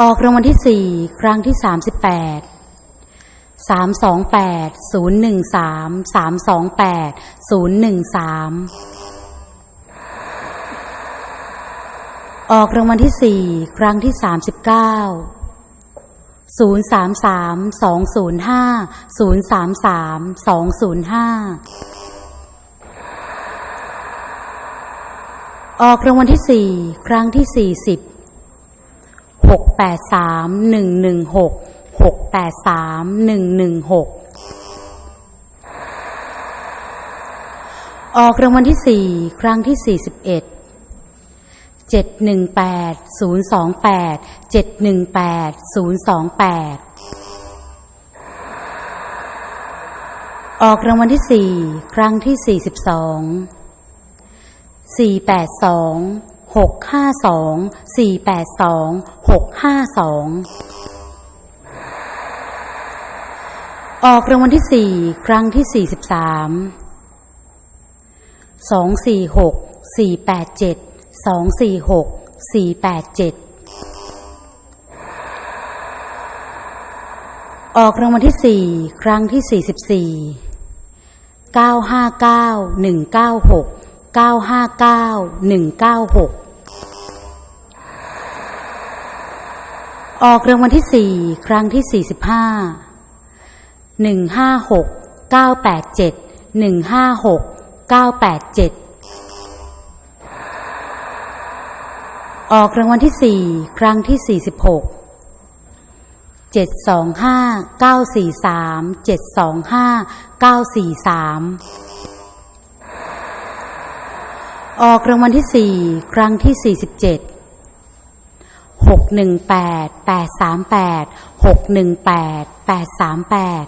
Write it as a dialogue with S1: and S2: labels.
S1: ออกรางวัลที่สี่ครั้งที่สามสิบแปดสามสองแปดศูนย์หนึ่งสามสามสองแปดศูนย์หนึ่งสามออกรางวัลที่สี่ครั้งที่สามสิบเก้าศูนย์สามสามสองศูนย์ห้าศูนย์สามสามสองศูนย์ห้าออกรางวัลที่สี่ครั้งที่สี่สิบ กแปดสามหนึ่งหนึ่งหกหกแปดสามหนึ่งหนึ่งหกออกรางวัลที่สี่ครั้งที่สี่สิบเอ็ดเจ็ดหนึ่งแปดศูนย์สองแปดเจ็ดหนึ่งแปดศูนย์สองแปดออกรางวัลที่สี่ครั้งที่สี่สิบสองสี่แปดสอง หกห้าสองสี่แปดสองหกห้าสองออกรางวัลที่สี่ครั้งที่สี่สิบสามสองสี่หกสี่แปดเจ็ดสองสี่หกสี่แปดเจ็ดออกรางวัลที่สี่ครั้งที่สี่สิบสี่เก้าห้าเก้าหนึ่งเก้าหกเก้าห้าเก้าหนึ่งเก้าหก ออกรางวัลที่สี่ครั้งที่สี่สิบห้าหนึ่งห้าหกเก้าแปดเจ็ดหนึ่งห้าหกเก้าแปดเจ็ดออกรางวัลที่สี่ครั้งที่สี่สิบหกเจ็ดสองห้าเก้าสี่สามเจ็ดสองห้าเก้าสี่สามออกรางวัลที่สี่ครั้งที่สี่สิบเจ็ด หนึ่งแปดแปดสามแปดหกหนึ่งแปดแปดสามแปด